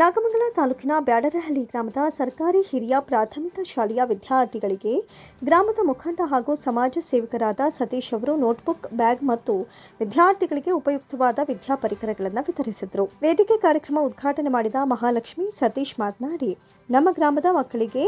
ನಾಗಮಂಗಲ ತಾಲೂಕಿನ ಬ್ಯಾಡರಹಳ್ಳಿ ಗ್ರಾಮದ ಸರ್ಕಾರಿ ಹಿರಿಯ ಪ್ರಾಥಮಿಕ ಶಾಲೆಯ ವಿದ್ಯಾರ್ಥಿಗಳಿಗೆ ಗ್ರಾಮದ ಮುಖಂಡ ಹಾಗೂ ಸಮಾಜ ಸೇವಕರಾದ ಸತೀಶ್ ಅವರು ನೋಟ್ಬುಕ್, ಬ್ಯಾಗ್ ಮತ್ತು ವಿದ್ಯಾರ್ಥಿಗಳಿಗೆ ಉಪಯುಕ್ತವಾದ ವಿದ್ಯಾ ಪರಿಕರಗಳನ್ನು ವಿತರಿಸಿದರು. ವೇದಿಕೆ ಕಾರ್ಯಕ್ರಮ ಉದ್ಘಾಟನೆ ಮಾಡಿದ ಮಹಾಲಕ್ಷ್ಮಿ ಸತೀಶ್ ಮಾತನಾಡಿ, ನಮ್ಮ ಗ್ರಾಮದ ಮಕ್ಕಳಿಗೆ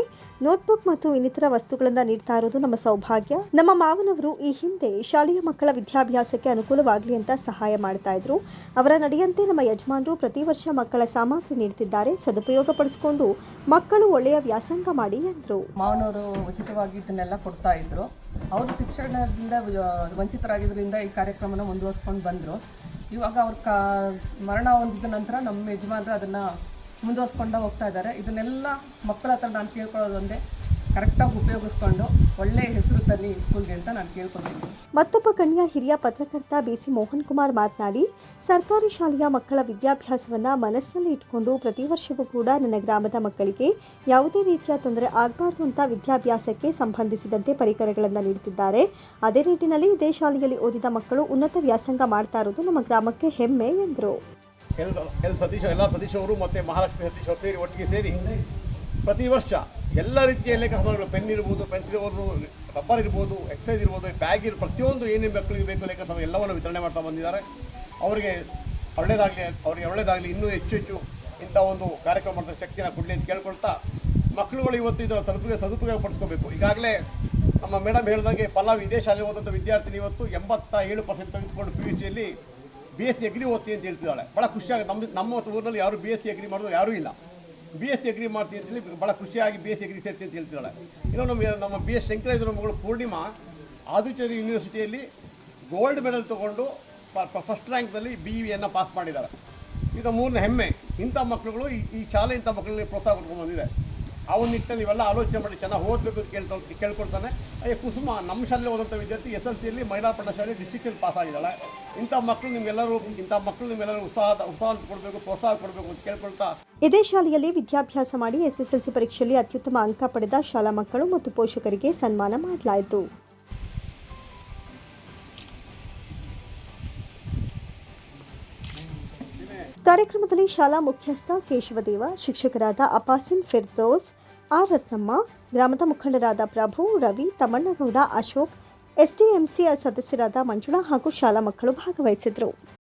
ನೋಟ್ಬುಕ್ ಮತ್ತು ಇನ್ನಿತರ ವಸ್ತುಗಳನ್ನು ನೀಡ್ತಾ ಇರೋದು ನಮ್ಮ ಸೌಭಾಗ್ಯ. ನಮ್ಮ ಮಾವನವರು ಈ ಹಿಂದೆ ಶಾಲೆಯ ಮಕ್ಕಳ ವಿದ್ಯಾಭ್ಯಾಸಕ್ಕೆ ಅನುಕೂಲವಾಗಲಿ ಅಂತ ಸಹಾಯ ಮಾಡ್ತಾ ಇದ್ರು. ಅವರ ನಡೆಯಂತೆ ನಮ್ಮ ಯಜಮಾನರು ಪ್ರತಿ ವರ್ಷ ಮಕ್ಕಳ ಸಾಮಗ್ರಿ ನೀಡುತ್ತಿದ್ದಾರೆ ಸದುಪಯೋಗ ಪಡಿಸಿಕೊಂಡು ಮಕ್ಕಳು ಒಳ್ಳೆಯ ವ್ಯಾಸಂಗ ಮಾಡಿ ಎಂದರು. ಮಾವನವರು ಉಚಿತವಾಗಿ ಇದನ್ನೆಲ್ಲ ಕೊಡ್ತಾ ಇದ್ರು. ಅವರು ಶಿಕ್ಷಣದಿಂದ ವಂಚಿತರಾಗಿದ್ದರಿಂದ ಈ ಕಾರ್ಯಕ್ರಮನ ಮುಂದುವರಿಸ್ಕೊಂಡು ಬಂದರು. ಇವಾಗ ಅವ್ರ ಕಾ, ಮರಣ ಹೊಂದಿದ ನಂತರ ನಮ್ಮ ಯಜಮಾನರು ಅದನ್ನು ಮುಂದುವರ್ಸ್ಕೊಂಡು ಹೋಗ್ತಾ ಇದ್ದಾರೆ. ಇದನ್ನೆಲ್ಲ ಮಕ್ಕಳ ಹತ್ರ ನಾನು ಕೇಳ್ಕೊಳ್ಳೋದು ಒಂದೇ ಕರೆಕ್ಟಾಗಿ ಉಪಯೋಗಿಸ್ಕೊಂಡು ಒಳ್ಳೆಯ ಹೆಸರು ತನ್ನಿ ಸ್ಕೂಲ್ಗೆ ಅಂತ ನಾನು ಕೇಳ್ಕೊತೀನಿ. ಮತ್ತೊಬ್ಬ ಗಣ್ಯ ಹಿರಿಯ ಪತ್ರಕರ್ತ ಬಿ ಸಿ ಮೋಹನ್ ಕುಮಾರ್ ಮಾತನಾಡಿ ಸರ್ಕಾರಿ ಶಾಲೆಯ ಮಕ್ಕಳ ವಿದ್ಯಾಭ್ಯಾಸವನ್ನು ಮನಸ್ಸಿನಲ್ಲಿ ಇಟ್ಕೊಂಡು ಪ್ರತಿ ವರ್ಷವೂ ಕೂಡ ನನ್ನ ಗ್ರಾಮದ ಮಕ್ಕಳಿಗೆ ಯಾವುದೇ ರೀತಿಯ ತೊಂದರೆ ಆಗಬಾರ್ದು ಅಂತ ವಿದ್ಯಾಭ್ಯಾಸಕ್ಕೆ ಸಂಬಂಧಿಸಿದಂತೆ ಪರಿಕರಗಳನ್ನು ನೀಡುತ್ತಿದ್ದಾರೆ. ಅದೇ ನಿಟ್ಟಿನಲ್ಲಿ ಇದೇ ಶಾಲೆಯಲ್ಲಿ ಓದಿದ ಮಕ್ಕಳು ಉನ್ನತ ವ್ಯಾಸಂಗ ಮಾಡ್ತಾ ಇರೋದು ನಮ್ಮ ಗ್ರಾಮಕ್ಕೆ ಹೆಮ್ಮೆ ಎಂದರು. ಎಲ್ ಎಲ್ ಸತೀಶ್ ಎಲ್ಲ ಸತೀಶ್ ಅವರು ಮತ್ತು ಮಹಾಲಕ್ಷ್ಮಿ ಸತೀಶ್ ಅವರು ಸೇರಿ ಒಟ್ಟಿಗೆ ಸೇರಿ ಪ್ರತಿ ವರ್ಷ ಎಲ್ಲ ರೀತಿಯ ಸಾಮಗ್ರಿಗಳು ಪೆನ್ ಇರ್ಬೋದು, ಪೆನ್ಸಿಲ್ ಇರ್ಬೋದು, ರಬ್ಬರ್ ಇರ್ಬೋದು, ಎಕ್ಸೈಸ್ ಇರ್ಬೋದು, ಬ್ಯಾಗ್ ಇರ್, ಪ್ರತಿಯೊಂದು ಏನೇನು ಮಕ್ಕಳಿಗೆ ಬೇಕು ಲೇಖ ಸಾಮಗ್ರಿ ಎಲ್ಲವನ್ನು ವಿತರಣೆ ಮಾಡ್ತಾ ಬಂದಿದ್ದಾರೆ. ಅವರಿಗೆ ಒಳ್ಳೆಯದಾಗಲಿ ಅವರಿಗೆ ಒಳ್ಳೆಯದಾಗಲಿ ಇನ್ನೂ ಹೆಚ್ಚು ಹೆಚ್ಚು ಇಂಥ ಒಂದು ಕಾರ್ಯಕ್ರಮ ಮಾಡಿದ ಶಕ್ತಿನ ಕೊಡಲಿ ಅಂತ ಕೇಳ್ಕೊಳ್ತಾ ಮಕ್ಕಳುಗಳು ಇವತ್ತು ಇದರ ತಲುಪಿಗೆ ಸದುಪಯೋಗ ಪಡಿಸ್ಕೋಬೇಕು. ಈಗಾಗಲೇ ನಮ್ಮ ಮೇಡಮ್ ಹೇಳಿದಂಗೆ ಪಲ್ಲವಿ ವಿದೇಶ ಶಾಲೆ ಓದಂಥ ವಿದ್ಯಾರ್ಥಿನಿ ಇವತ್ತು ಎಂಬತ್ತ ಏಳು ಪರ್ಸೆಂಟ್ ತೆಗೆದುಕೊಂಡು ಪಿ ಯು ಸಿಯಲ್ಲಿ ಬಿ ಎಸ್ ಸಿ ಅಗ್ರಿ ಓದ್ತೀನಿ ಅಂತ ಹೇಳ್ತಿದ್ದಾಳೆ. ಭಾಳ ಖುಷಿಯಾಗಿ ನಮ್ಮ ನಮ್ಮ ಊರಿನಲ್ಲಿ ಯಾರು ಬಿ ಎಸ್ ಸಿ ಅಗ್ರಿ ಮಾಡಿದ್ರು ಯಾರೂ ಇಲ್ಲ. ಬಿ ಎಸ್ ಅಗ್ರಿ ಮಾಡ್ತೀನಿ ಅಂತ ಹೇಳಿ ಭಾಳ ಖುಷಿಯಾಗಿ ಬಿ ಎಸ್ ಅಗ್ರಿ ಸೇರ್ತೀನಿ ಅಂತ ಹೇಳ್ತಿದ್ದಾಳೆ. ಇನ್ನು ನಮ್ಮ ನಮ್ಮ ಬಿ ಎಸ್ ಶಂಕರೇಶ್ವರ ಮಗಳು ಪೂರ್ಣಿಮಾ ಆದಿಚೇರಿ ಯೂನಿವರ್ಸಿಟಿಯಲ್ಲಿ ಗೋಲ್ಡ್ ಮೆಡಲ್ ತೊಗೊಂಡು ಫಸ್ಟ್ ರ್ಯಾಂಕ್ನಲ್ಲಿ ಬಿ ವಿಯನ್ನು ಪಾಸ್ ಮಾಡಿದ್ದಾರೆ. ಇದು ಮೂರನೇ ಹೆಮ್ಮೆ. ಇಂಥ ಮಕ್ಕಳುಗಳು ಈ ಶಾಲೆ ಇಂಥ ಮಕ್ಕಳಿಗೆ ಪ್ರೋತ್ಸಾಹ ಕೊಡ್ಕೊಂಡು ಬಂದಿದೆ. ಆ ಒಂದು ನಿಟ್ಟಿನಲ್ಲಿ ಇವೆಲ್ಲ ಆಲೋಚನೆ ಮಾಡಿ ಚೆನ್ನಾಗಿ ಓದಬೇಕು ಅಂತ ಕೇಳ್ತಾ ಕೇಳ್ಕೊಳ್ತಾನೆ. ಅಯ್ಯ, ಕುಸುಮ, ನಮ್ಮ ಶಾಲೆ ಓದಂಥ ವಿದ್ಯಾರ್ಥಿ ಎಸ್ ಎಲ್ ಸಿಯಲ್ಲಿ ಮೈಲಾಪಣ್ಣ ಶಾಲೆ ಡಿಸ್ಟಿಕ್ಷನ್ ಪಾಸ್ ಆಗಿದ್ದಾಳೆ. ಇಂಥ ಮಕ್ಕಳು ನಿಮ್ಗೆಲ್ಲರೂ ಇಂಥ ಮಕ್ಕಳು ನಿಮ್ಮೆಲ್ಲರೂ ಉತ್ಸಾಹ ಉತ್ಸಾಹ ಕೊಡಬೇಕು, ಪ್ರೋತ್ಸಾಹ ಕೊಡಬೇಕು ಅಂತ ಕೇಳ್ಕೊಳ್ತಾ ಇದೇ ಶಾಲೆಯಲ್ಲಿ ವಿದ್ಯಾಭ್ಯಾಸ ಮಾಡಿ ಎಸ್ಎಸ್ಎಲ್ಸಿ ಪರೀಕ್ಷೆಯಲ್ಲಿ ಅತ್ಯುತ್ತಮ ಅಂಕ ಪಡೆದ ಶಾಲಾ ಮಕ್ಕಳು ಮತ್ತು ಪೋಷಕರಿಗೆ ಸನ್ಮಾನ ಮಾಡಲಾಯಿತು. ಕಾರ್ಯಕ್ರಮದಲ್ಲಿ ಶಾಲಾ ಮುಖ್ಯಸ್ಥ ಕೇಶವದೇವ, ಶಿಕ್ಷಕರಾದ ಅಪಾಸಿನ್ ಫಿರ್ದೋಸ್, ಆರ್ ರತ್ನಮ್ಮ, ಗ್ರಾಮದ ಮುಖಂಡರಾದ ಪ್ರಭು, ರವಿ, ತಮ್ಮಣ್ಣಗೌಡ ಅಶೋಕ್, ಎಸ್ಡಿಎಂಸಿ ಸದಸ್ಯರಾದ ಮಂಜುಳಾ ಹಾಗೂ ಶಾಲಾ ಮಕ್ಕಳು ಭಾಗವಹಿಸಿದರು